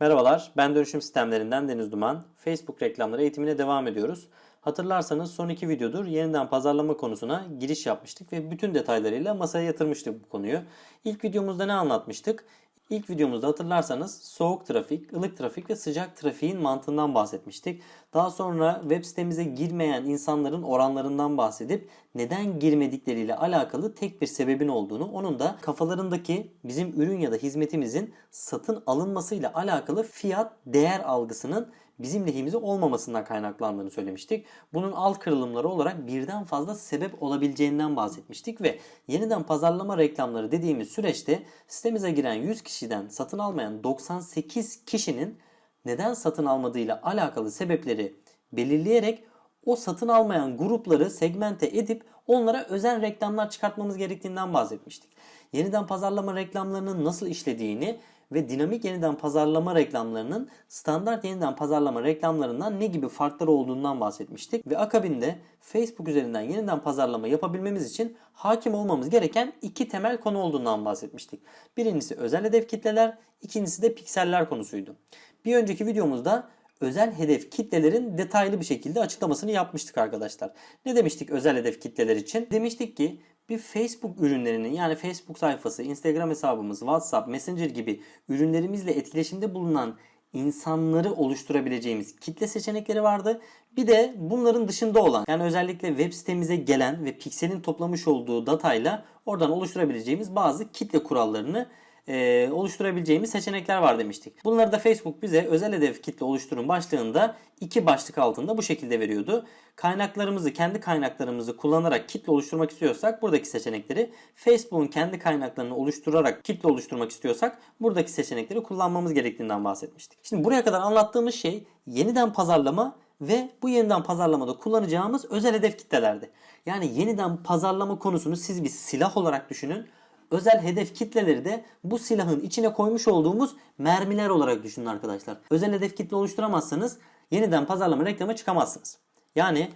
Merhabalar, ben Dönüşüm Sistemlerinden Deniz Duman. Facebook reklamları eğitimine devam ediyoruz. Hatırlarsanız son iki videodur yeniden pazarlama konusuna giriş yapmıştık ve bütün detaylarıyla masaya yatırmıştık bu konuyu. İlk videomuzda ne anlatmıştık? İlk videomuzda hatırlarsanız soğuk trafik, ılık trafik ve sıcak trafiğin mantığından bahsetmiştik. Daha sonra web sitemize girmeyen insanların oranlarından bahsedip neden girmedikleriyle alakalı tek bir sebebin olduğunu, onun da kafalarındaki bizim ürün ya da hizmetimizin satın alınmasıyla alakalı fiyat değer algısının bizim lehimize olmamasından kaynaklandığını söylemiştik. Bunun alt kırılımları olarak birden fazla sebep olabileceğinden bahsetmiştik ve yeniden pazarlama reklamları dediğimiz süreçte sitemize giren 100 kişiden satın almayan 98 kişinin neden satın almadığıyla alakalı sebepleri belirleyerek o satın almayan grupları segmente edip onlara özel reklamlar çıkartmamız gerektiğinden bahsetmiştik. Yeniden pazarlama reklamlarının nasıl işlediğini ve dinamik yeniden pazarlama reklamlarının standart yeniden pazarlama reklamlarından ne gibi farkları olduğundan bahsetmiştik. Ve akabinde Facebook üzerinden yeniden pazarlama yapabilmemiz için hakim olmamız gereken iki temel konu olduğundan bahsetmiştik. Birincisi özel hedef kitleler, ikincisi de pikseller konusuydu. Bir önceki videomuzda özel hedef kitlelerin detaylı bir şekilde açıklamasını yapmıştık arkadaşlar. Ne demiştik özel hedef kitleler için? Demiştik ki bir Facebook ürünlerinin yani Facebook sayfası, Instagram hesabımız, WhatsApp, Messenger gibi ürünlerimizle etkileşimde bulunan insanları oluşturabileceğimiz kitle seçenekleri vardı. Bir de bunların dışında olan yani özellikle web sitemize gelen ve pikselin toplamış olduğu datayla oradan oluşturabileceğimiz bazı kitle kurallarını e, oluşturabileceğimiz seçenekler var demiştik. Bunları da Facebook bize özel hedef kitle oluşturun başlığında iki başlık altında bu şekilde veriyordu. Kaynaklarımızı, kendi kaynaklarımızı kullanarak kitle oluşturmak istiyorsak buradaki seçenekleri, Facebook'un kendi kaynaklarını oluşturarak kitle oluşturmak istiyorsak buradaki seçenekleri kullanmamız gerektiğinden bahsetmiştik. Şimdi buraya kadar anlattığımız şey yeniden pazarlama ve bu yeniden pazarlamada kullanacağımız özel hedef kitlelerdi. Yani yeniden pazarlama konusunu siz bir silah olarak düşünün özel hedef kitleleri de bu silahın içine koymuş olduğumuz mermiler olarak düşünün arkadaşlar. Özel hedef kitle oluşturamazsanız yeniden pazarlama reklama çıkamazsınız. Yani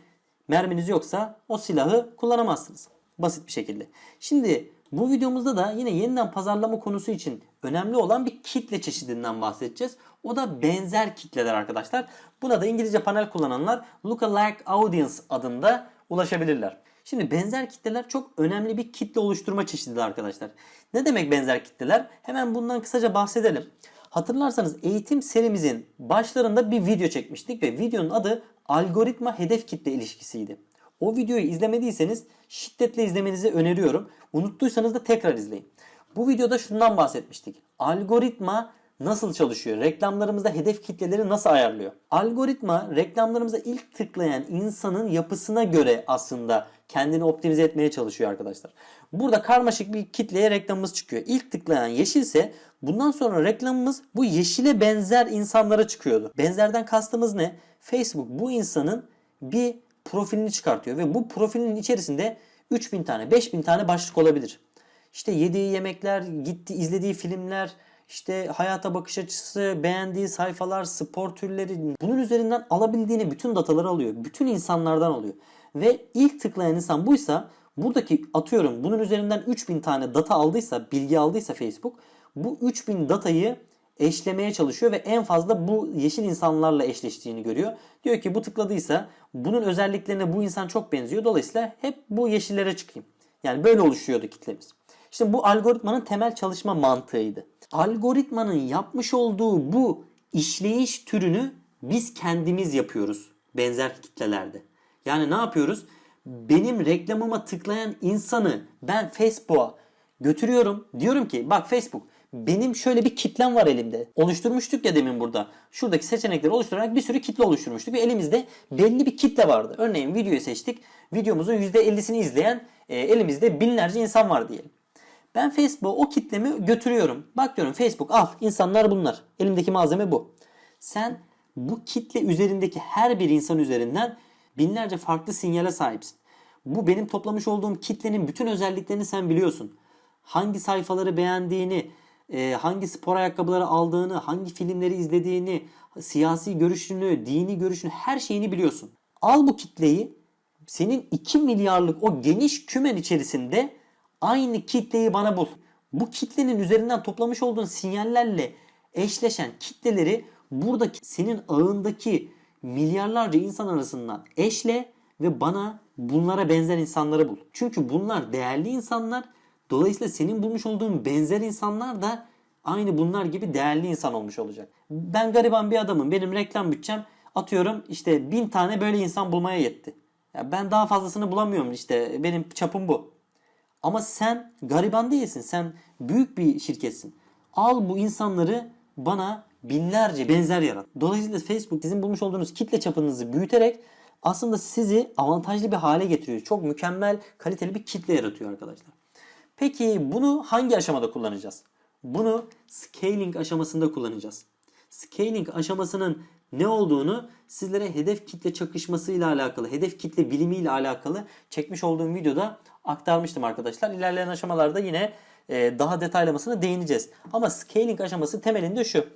merminiz yoksa o silahı kullanamazsınız. Basit bir şekilde. Şimdi bu videomuzda da yine yeniden pazarlama konusu için önemli olan bir kitle çeşidinden bahsedeceğiz. O da benzer kitleler arkadaşlar. Buna da İngilizce panel kullananlar lookalike audience adında ulaşabilirler. Şimdi benzer kitleler çok önemli bir kitle oluşturma çeşidi arkadaşlar. Ne demek benzer kitleler? Hemen bundan kısaca bahsedelim. Hatırlarsanız eğitim serimizin başlarında bir video çekmiştik ve videonun adı algoritma hedef kitle ilişkisiydi. O videoyu izlemediyseniz şiddetle izlemenizi öneriyorum. Unuttuysanız da tekrar izleyin. Bu videoda şundan bahsetmiştik. Algoritma nasıl çalışıyor? Reklamlarımızda hedef kitleleri nasıl ayarlıyor? Algoritma reklamlarımıza ilk tıklayan insanın yapısına göre aslında kendini optimize etmeye çalışıyor arkadaşlar. Burada karmaşık bir kitleye reklamımız çıkıyor. İlk tıklayan yeşilse bundan sonra reklamımız bu yeşile benzer insanlara çıkıyordu. Benzerden kastımız ne? Facebook bu insanın bir profilini çıkartıyor ve bu profilin içerisinde 3000 tane 5000 tane başlık olabilir. İşte yediği yemekler, gitti izlediği filmler, işte hayata bakış açısı, beğendiği sayfalar, spor türleri bunun üzerinden alabildiğini bütün dataları alıyor. Bütün insanlardan alıyor. Ve ilk tıklayan insan buysa buradaki atıyorum bunun üzerinden 3000 tane data aldıysa, bilgi aldıysa Facebook bu 3000 datayı eşlemeye çalışıyor ve en fazla bu yeşil insanlarla eşleştiğini görüyor. Diyor ki bu tıkladıysa bunun özelliklerine bu insan çok benziyor. Dolayısıyla hep bu yeşillere çıkayım. Yani böyle oluşuyordu kitlemiz. İşte bu algoritmanın temel çalışma mantığıydı. Algoritmanın yapmış olduğu bu işleyiş türünü biz kendimiz yapıyoruz benzer kitlelerde. Yani ne yapıyoruz? Benim reklamıma tıklayan insanı ben Facebook'a götürüyorum. Diyorum ki bak Facebook benim şöyle bir kitlem var elimde. Oluşturmuştuk ya demin burada. Şuradaki seçenekleri oluşturarak bir sürü kitle oluşturmuştuk ve elimizde belli bir kitle vardı. Örneğin videoyu seçtik. Videomuzun %50'sini izleyen e, elimizde binlerce insan var diyelim. Ben Facebook'a o kitlemi götürüyorum. Bak diyorum Facebook al insanlar bunlar. Elimdeki malzeme bu. Sen bu kitle üzerindeki her bir insan üzerinden binlerce farklı sinyale sahipsin. Bu benim toplamış olduğum kitlenin bütün özelliklerini sen biliyorsun. Hangi sayfaları beğendiğini, e, hangi spor ayakkabıları aldığını, hangi filmleri izlediğini, siyasi görüşünü, dini görüşünü her şeyini biliyorsun. Al bu kitleyi senin 2 milyarlık o geniş kümen içerisinde aynı kitleyi bana bul. Bu kitlenin üzerinden toplamış olduğun sinyallerle eşleşen kitleleri buradaki senin ağındaki milyarlarca insan arasından eşle ve bana bunlara benzer insanları bul. Çünkü bunlar değerli insanlar. Dolayısıyla senin bulmuş olduğun benzer insanlar da aynı bunlar gibi değerli insan olmuş olacak. Ben gariban bir adamım. Benim reklam bütçem atıyorum işte bin tane böyle insan bulmaya yetti. Ya ben daha fazlasını bulamıyorum işte benim çapım bu. Ama sen gariban değilsin. Sen büyük bir şirketsin. Al bu insanları bana binlerce benzer yarat. Dolayısıyla Facebook sizin bulmuş olduğunuz kitle çapınızı büyüterek aslında sizi avantajlı bir hale getiriyor. Çok mükemmel, kaliteli bir kitle yaratıyor arkadaşlar. Peki bunu hangi aşamada kullanacağız? Bunu scaling aşamasında kullanacağız. Scaling aşamasının ne olduğunu sizlere hedef kitle çakışması ile alakalı, hedef kitle bilimi ile alakalı çekmiş olduğum videoda aktarmıştım arkadaşlar. İlerleyen aşamalarda yine e, daha detaylamasına değineceğiz. Ama scaling aşaması temelinde şu.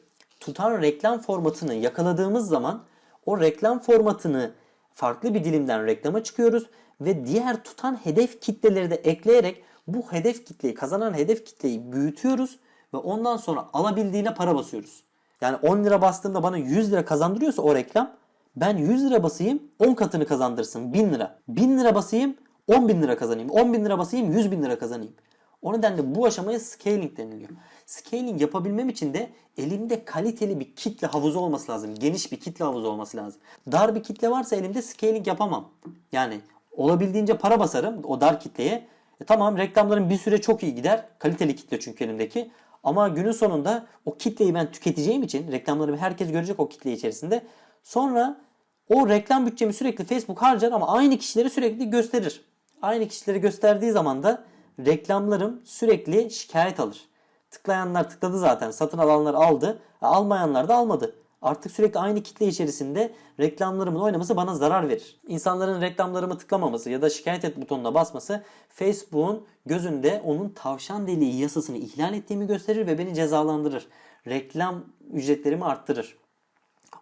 Tutan reklam formatını yakaladığımız zaman o reklam formatını farklı bir dilimden reklama çıkıyoruz ve diğer tutan hedef kitleleri de ekleyerek bu hedef kitleyi, kazanan hedef kitleyi büyütüyoruz ve ondan sonra alabildiğine para basıyoruz. Yani 10 lira bastığımda bana 100 lira kazandırıyorsa o reklam ben 100 lira basayım 10 katını kazandırsın 1000 lira. 1000 lira basayım 10 bin lira kazanayım. 10 bin lira basayım 100 bin lira kazanayım. O nedenle bu aşamaya scaling deniliyor. Scaling yapabilmem için de elimde kaliteli bir kitle havuzu olması lazım. Geniş bir kitle havuzu olması lazım. Dar bir kitle varsa elimde scaling yapamam. Yani olabildiğince para basarım o dar kitleye. E tamam reklamların bir süre çok iyi gider. Kaliteli kitle çünkü elimdeki. Ama günün sonunda o kitleyi ben tüketeceğim için reklamlarımı herkes görecek o kitle içerisinde. Sonra o reklam bütçemi sürekli Facebook harcar ama aynı kişileri sürekli gösterir. Aynı kişileri gösterdiği zaman da reklamlarım sürekli şikayet alır. Tıklayanlar tıkladı zaten. Satın alanlar aldı. e, Almayanlar da almadı. Artık sürekli aynı kitle içerisinde reklamlarımın oynaması bana zarar verir. İnsanların reklamlarımı tıklamaması ya da şikayet et butonuna basması Facebook'un gözünde onun tavşan deliği yasasını ihlal ettiğimi gösterir ve beni cezalandırır. Reklam ücretlerimi arttırır.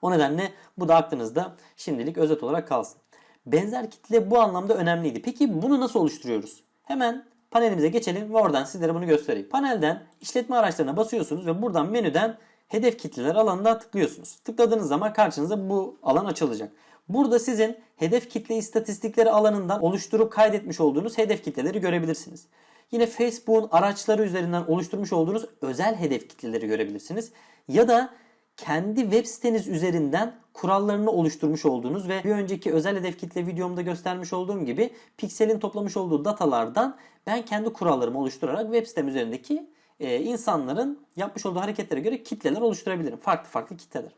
O nedenle bu da aklınızda şimdilik özet olarak kalsın. Benzer kitle bu anlamda önemliydi. Peki bunu nasıl oluşturuyoruz? Hemen panelimize geçelim ve oradan sizlere bunu göstereyim. Panelden işletme araçlarına basıyorsunuz ve buradan menüden hedef kitleler alanına tıklıyorsunuz. Tıkladığınız zaman karşınıza bu alan açılacak. Burada sizin hedef kitle istatistikleri alanından oluşturup kaydetmiş olduğunuz hedef kitleleri görebilirsiniz. Yine Facebook'un araçları üzerinden oluşturmuş olduğunuz özel hedef kitleleri görebilirsiniz. Ya da kendi web siteniz üzerinden kurallarını oluşturmuş olduğunuz ve bir önceki özel hedef kitle videomda göstermiş olduğum gibi Pixel'in toplamış olduğu datalardan ben kendi kurallarımı oluşturarak web sitem üzerindeki e, insanların yapmış olduğu hareketlere göre kitleler oluşturabilirim. Farklı farklı kitleler.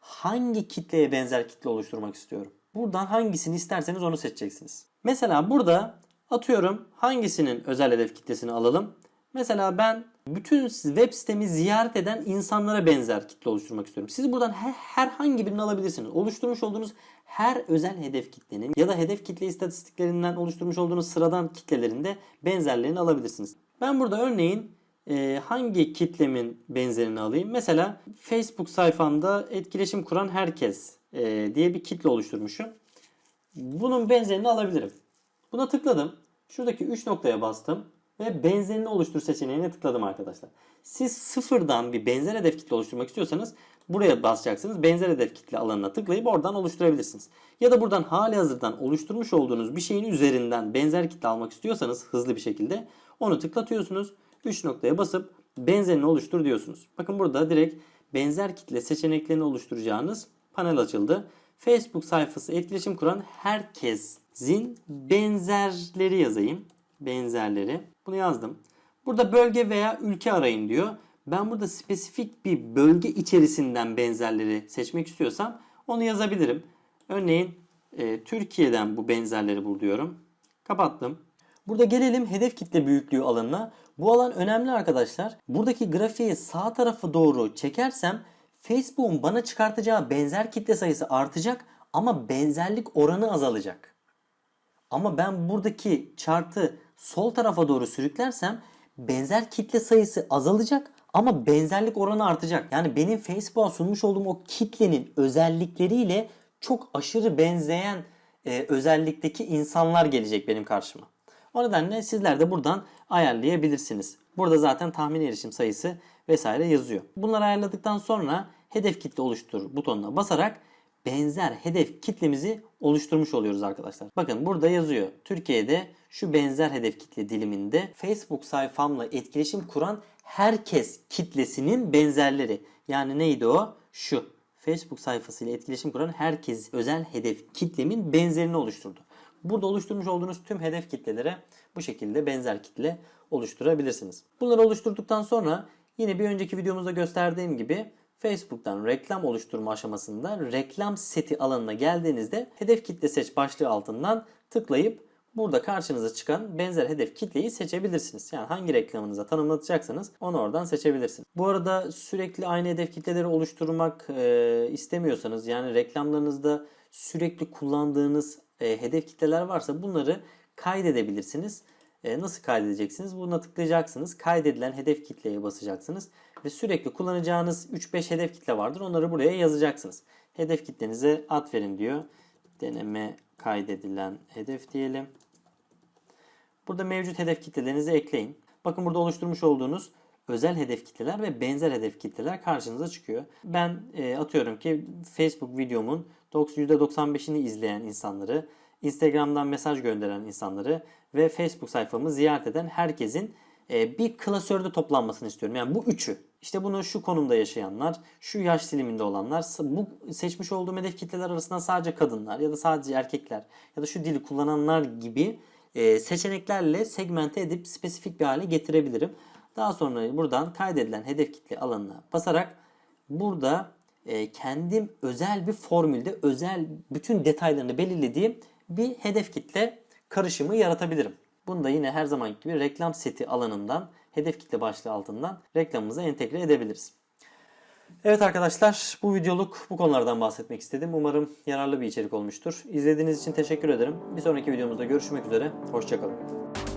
Hangi kitleye benzer kitle oluşturmak istiyorum? Buradan hangisini isterseniz onu seçeceksiniz. Mesela burada atıyorum hangisinin özel hedef kitlesini alalım. Mesela ben bütün web sitemi ziyaret eden insanlara benzer kitle oluşturmak istiyorum. Siz buradan her, herhangi birini alabilirsiniz. Oluşturmuş olduğunuz her özel hedef kitlenin ya da hedef kitle istatistiklerinden oluşturmuş olduğunuz sıradan kitlelerinde benzerlerini alabilirsiniz. Ben burada örneğin e, hangi kitlemin benzerini alayım? Mesela Facebook sayfamda etkileşim kuran herkes e, diye bir kitle oluşturmuşum. Bunun benzerini alabilirim. Buna tıkladım. Şuradaki 3 noktaya bastım ve benzerini oluştur seçeneğine tıkladım arkadaşlar. Siz sıfırdan bir benzer hedef kitle oluşturmak istiyorsanız buraya basacaksınız. Benzer hedef kitle alanına tıklayıp oradan oluşturabilirsiniz. Ya da buradan hali hazırdan oluşturmuş olduğunuz bir şeyin üzerinden benzer kitle almak istiyorsanız hızlı bir şekilde onu tıklatıyorsunuz. 3 noktaya basıp benzerini oluştur diyorsunuz. Bakın burada direkt benzer kitle seçeneklerini oluşturacağınız panel açıldı. Facebook sayfası etkileşim kuran herkesin benzerleri yazayım. Benzerleri. Bunu yazdım. Burada bölge veya ülke arayın diyor. Ben burada spesifik bir bölge içerisinden benzerleri seçmek istiyorsam onu yazabilirim. Örneğin e, Türkiye'den bu benzerleri bul diyorum. Kapattım. Burada gelelim hedef kitle büyüklüğü alanına. Bu alan önemli arkadaşlar. Buradaki grafiği sağ tarafa doğru çekersem Facebook'un bana çıkartacağı benzer kitle sayısı artacak ama benzerlik oranı azalacak. Ama ben buradaki chartı sol tarafa doğru sürüklersem benzer kitle sayısı azalacak ama benzerlik oranı artacak. Yani benim Facebook'a sunmuş olduğum o kitlenin özellikleriyle çok aşırı benzeyen e, özellikteki insanlar gelecek benim karşıma. O nedenle sizler de buradan ayarlayabilirsiniz. Burada zaten tahmin erişim sayısı vesaire yazıyor. Bunları ayarladıktan sonra hedef kitle oluştur butonuna basarak benzer hedef kitlemizi oluşturmuş oluyoruz arkadaşlar. Bakın burada yazıyor. Türkiye'de şu benzer hedef kitle diliminde Facebook sayfamla etkileşim kuran herkes kitlesinin benzerleri. Yani neydi o? Şu. Facebook sayfasıyla etkileşim kuran herkes özel hedef kitlemin benzerini oluşturdu. Burada oluşturmuş olduğunuz tüm hedef kitlelere bu şekilde benzer kitle oluşturabilirsiniz. Bunları oluşturduktan sonra yine bir önceki videomuzda gösterdiğim gibi Facebook'tan reklam oluşturma aşamasında reklam seti alanına geldiğinizde hedef kitle seç başlığı altından tıklayıp burada karşınıza çıkan benzer hedef kitleyi seçebilirsiniz. Yani hangi reklamınıza tanımlatacaksanız onu oradan seçebilirsiniz. Bu arada sürekli aynı hedef kitleleri oluşturmak e, istemiyorsanız yani reklamlarınızda sürekli kullandığınız e, hedef kitleler varsa bunları kaydedebilirsiniz. E, nasıl kaydedeceksiniz? Buna tıklayacaksınız. Kaydedilen hedef kitleye basacaksınız. Ve sürekli kullanacağınız 3-5 hedef kitle vardır. Onları buraya yazacaksınız. Hedef kitlenize ad verin diyor. Deneme kaydedilen hedef diyelim. Burada mevcut hedef kitlelerinizi ekleyin. Bakın burada oluşturmuş olduğunuz özel hedef kitleler ve benzer hedef kitleler karşınıza çıkıyor. Ben e, atıyorum ki Facebook videomun %95'ini izleyen insanları, Instagram'dan mesaj gönderen insanları ve Facebook sayfamı ziyaret eden herkesin e, bir klasörde toplanmasını istiyorum. Yani bu üçü. İşte bunu şu konumda yaşayanlar, şu yaş diliminde olanlar, bu seçmiş olduğum hedef kitleler arasında sadece kadınlar ya da sadece erkekler ya da şu dili kullananlar gibi e, seçeneklerle segmente edip spesifik bir hale getirebilirim. Daha sonra buradan kaydedilen hedef kitle alanına basarak burada e, kendim özel bir formülde özel bütün detaylarını belirlediğim bir hedef kitle karışımı yaratabilirim. Bunu da yine her zamanki gibi reklam seti alanından hedef kitle başlığı altından reklamımıza entegre edebiliriz. Evet arkadaşlar bu videoluk bu konulardan bahsetmek istedim. Umarım yararlı bir içerik olmuştur. İzlediğiniz için teşekkür ederim. Bir sonraki videomuzda görüşmek üzere. Hoşçakalın.